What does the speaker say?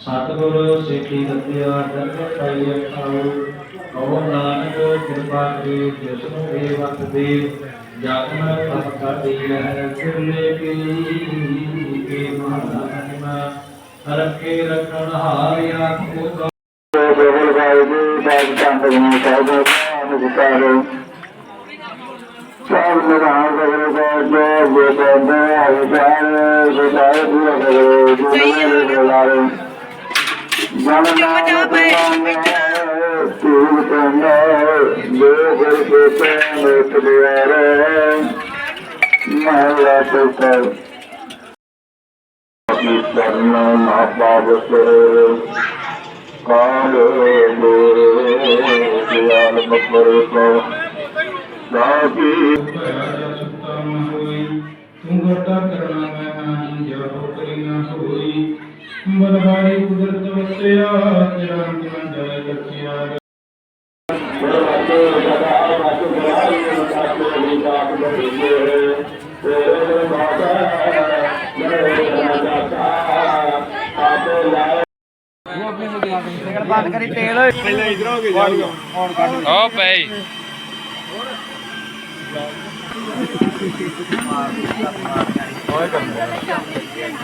ਸਤਿਗੁਰ ਸਿੱਖੀ ਸਤਿਆ ਦਰਗਹਿ ਪਾਈ ਅਖਾਉ ਕਹੋ ਨਾਨਕ ਕਿਰਪਾ ਕਰੀ ਜਿਸ ਨੂੰ ਇਹ ਵਕਤ ਦੇ ਜਗ ਤਪ ਕਰਦੀ ਹੈ ਕਿਰਲੇ ਕੀ ਕੇ ਮਹਾਨਾ ਮਹਿਮਾ, ਰੱਖੇ ਰੱਖਣ ਕੋ ਗੋਬਲ ਗਾਇ ਜੀ ਬਾਗ ਚੰਦ ਜੀ ਸਾਹਿਬ ਅਨੁਸਾਰ ਸਭ ਨਿਰਾਲ ਗਗਨ ਕੋ ਜੋ ਜੋ ਬੰਦੇ ਅਨੁਸਾਰ ਸੁਦਾਇ ਪੂਰਾ ਕਰੋ ਜੋ ਮੇਰੇ ਲਾਰੇ ਜਨ ਨਾਮ ਤੂੰ ਕੰਦਾ ਜੋ ਗਰ ਕੇ ਤੇ ਦਿਆਰੇ ਮਹਲਾ ਤੇ ਆਪਣੀ ਕਰਨਾ ਮਹਾਬਾਬ ਸੇ ਕਾਲ ਮੋਰੇ ਗਿਆਨ ਮਕਰੇ ਕੋ ਸਾਕੀ ਤੂੰ ਘਟਾ ਕਰਨਾ ਮੈਂ ਨਹੀਂ ਜੋ ਕਰੀ ਨਾ ਹੋਈ ਬਲਵਾਰੀ ਕੁਦਰਤ ਵਸਿਆ ਨਾ ਜਾਏ ਰੱਖਿਆ। ਓ ਪਈ